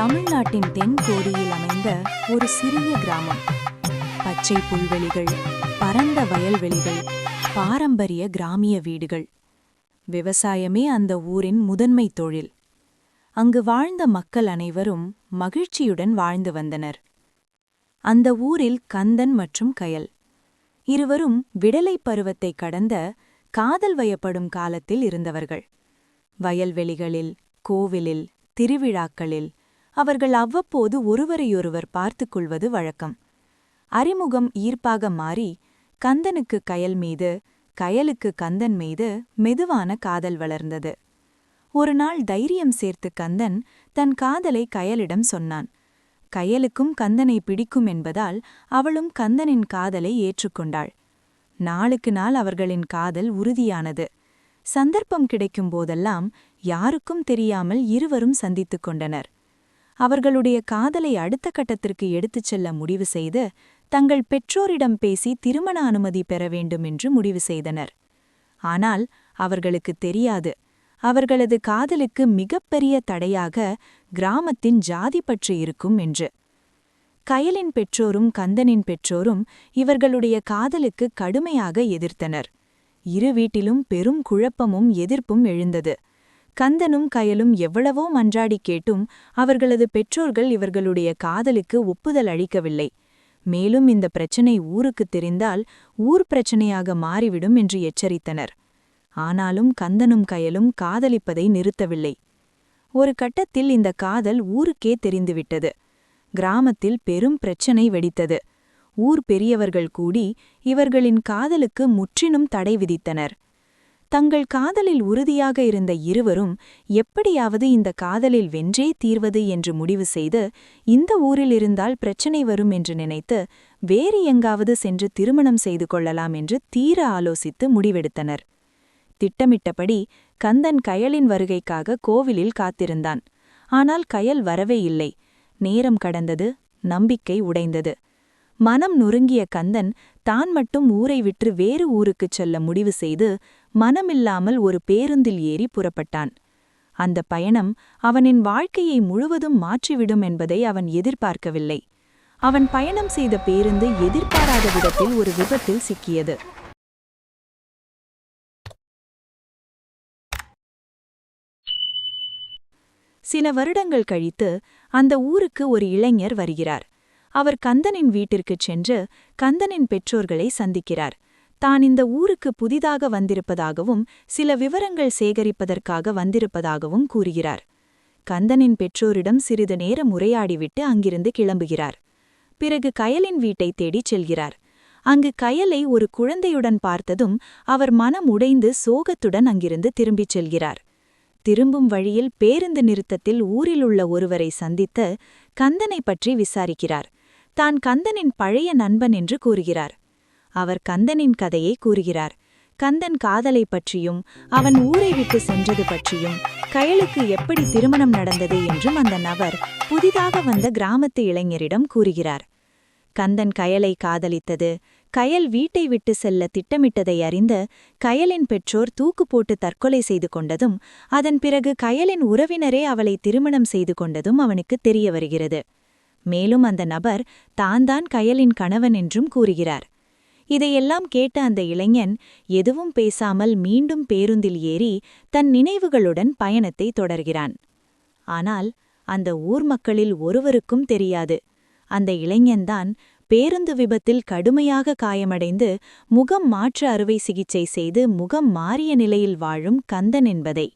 தமிழ்நாட்டின் தென்கோடியில் அமைந்த ஒரு சிறிய கிராமம். பச்சை புல்வெளிகள் பரந்த வயல்வெளிகள் பாரம்பரிய கிராமிய வீடுகள். விவசாயமே அந்த ஊரின் முதன்மை தொழில். அங்கு வாழ்ந்த மக்கள் அனைவரும் மகிழ்ச்சியுடன் வாழ்ந்து வந்தனர். அந்த ஊரில் கந்தன் மற்றும் கயல். இருவரும் விடலை பருவத்தை கடந்த காதல் வயப்படும் காலத்தில் இருந்தவர்கள். வயல்வெளிகளில் கோவிலில் திருவிழாக்களில் அவர்கள் அவ்வப்போது ஒருவரையொருவர் பார்த்துக் கொள்வது வழக்கம். அறிமுகம் ஈர்ப்பாக மாறி கந்தனுக்கு கயல் மீது கயலுக்கு கந்தன் மீது மெதுவான காதல் வளர்ந்தது. ஒரு நாள் தைரியம் சேர்த்து கந்தன் தன் காதலை கயலிடம் சொன்னான். கயலுக்கும் கந்தனை பிடிக்கும் என்பதால் அவளும் கந்தனின் காதலை ஏற்றுக்கொண்டாள் நாளுக்கு நாள் அவர்களின் காதல் உறுதியானது. சந்தர்ப்பம் கிடைக்கும் போதெல்லாம் யாருக்கும் தெரியாமல் இருவரும் சந்தித்துக் கொண்டனர். அவர்களுடைய காதலை அடுத்த கட்டத்திற்கு எடுத்துச் செல்ல முடிவு செய்து தங்கள் பெற்றோரிடம் பேசி திருமண அனுமதி பெற வேண்டும் என்று முடிவு செய்தனர். ஆனால் அவர்களுக்கு தெரியாது. அவர்களது காதலுக்கு மிகப்பெரிய தடையாக கிராமத்தின் ஜாதி பற்று இருக்கும் என்று. கயலின் பெற்றோரும் கந்தனின் பெற்றோரும் இவர்களுடைய காதலுக்கு கடுமையாக எதிர்த்தனர். இரு வீட்டிலும் பெரும் குழப்பமும் எதிர்ப்பும் எழுந்தது. கந்தனும் கயலும் எவ்வளவோ மன்றாடி கேட்டும் அவர்களது பெற்றோர்கள் இவர்களுடைய காதலுக்கு ஒப்புதல் அளிக்கவில்லை. மேலும் இந்த பிரச்சனை ஊருக்கு தெரிந்தால் ஊர் பிரச்சனையாக மாறிவிடும் என்று எச்சரித்தனர். ஆனாலும் கந்தனும் கயலும் காதலிப்பதை நிறுத்தவில்லை. ஒரு கட்டத்தில் இந்த காதல் ஊருக்கே தெரிந்துவிட்டது. கிராமத்தில் பெரும் பிரச்சனை வெடித்தது. ஊர் பெரியவர்கள் கூடி இவர்களின் காதலுக்கு முற்றிலும் தடை விதித்தனர். தங்கள் காதலில் உறுதியாக இருந்த இருவரும் எப்படியாவது இந்த காதலில் வென்றே தீர்வது என்று முடிவு செய்து இந்த ஊரில் இருந்தால் பிரச்சனை வரும் என்று நினைத்து வேறு எங்காவது சென்று திருமணம் செய்து கொள்ளலாம் என்று தீர ஆலோசித்து முடிவெடுத்தனர். திட்டமிட்டபடி கந்தன் கயலின் வருகைக்காக கோவிலில் காத்திருந்தான். ஆனால் கயல் வரவே இல்லை. நேரம் கடந்தது நம்பிக்கை உடைந்தது. மனம் நொறுங்கிய கந்தன் தான் மட்டும் ஊரை விற்று வேறு ஊருக்குச் செல்ல முடிவு செய்து மனமில்லாமல் ஒரு பேருந்தில் ஏறி புறப்பட்டான். அந்த பயணம் அவனின் வாழ்க்கையை முழுவதும் மாற்றிவிடும் என்பதை அவன் எதிர்பார்க்கவில்லை. அவன் பயணம் செய்த பேருந்து எதிர்பாராத விதத்தில் ஒரு விபத்தில் சிக்கியது. சில வருடங்கள் கழித்து அந்த ஊருக்கு ஒரு இளைஞர் வருகிறார். அவர் கந்தனின் வீட்டிற்குச் சென்று கந்தனின் பெற்றோர்களை சந்திக்கிறார். தான் இந்த ஊருக்கு புதிதாக வந்திருப்பதாகவும் சில விவரங்கள் சேகரிப்பதற்காக வந்திருப்பதாகவும் கூறுகிறார். கந்தனின் பெற்றோரிடம் சிறிது நேரம் உரையாடிவிட்டு அங்கிருந்து கிளம்புகிறார். பிறகு கயலின் வீட்டைத் தேடிச் செல்கிறார். அங்கு கயலை ஒரு குழந்தையுடன் பார்த்ததும் அவர் மனம் உடைந்து சோகத்துடன் அங்கிருந்து திரும்பிச் செல்கிறார். திரும்பும் வழியில் பேருந்து நிறுத்தத்தில் ஊரிலுள்ள ஒருவரை சந்தித்து கந்தனை பற்றி விசாரிக்கிறார். தான் கந்தனின் பழைய நண்பன் என்று கூறுகிறார். அவர் கந்தனின் கதையை கூறுகிறார். கந்தன் காதலை பற்றியும் அவன் ஊரை விட்டு சென்றது பற்றியும் கயலுக்கு எப்படி திருமணம் நடந்தது என்றும் அந்த நபர் புதிதாக வந்த கிராமத்து இளைஞரிடம் கூறுகிறார். கந்தன் கயலை காதலித்தது கயல் வீட்டை விட்டு செல்ல திட்டமிட்டதை அறிந்து கயலின் பெற்றோர் தூக்கு போட்டு தற்கொலை செய்து கொண்டதும் அதன் பிறகு கயலின் உறவினரே அவளை திருமணம் செய்து கொண்டதும் அவனுக்கு தெரிய வருகிறது. மேலும் அந்த நபர் தான்தான் கயலின் கணவன் என்றும் கூறுகிறார். இதையெல்லாம் கேட்ட அந்த இளைஞன் எதுவும் பேசாமல் மீண்டும் பேருந்தில் ஏறி தன் நினைவுகளுடன் பயணத்தை தொடர்கிறான். ஆனால் அந்த ஊர் மக்களில் ஒருவருக்கும் தெரியாது. அந்த இளைஞன்தான் பேருந்து விபத்தில் கடுமையாக காயமடைந்து முகம் மாற்று அறுவை சிகிச்சை செய்து முகம் மாறிய நிலையில் வாழும் கந்தன் என்பதை.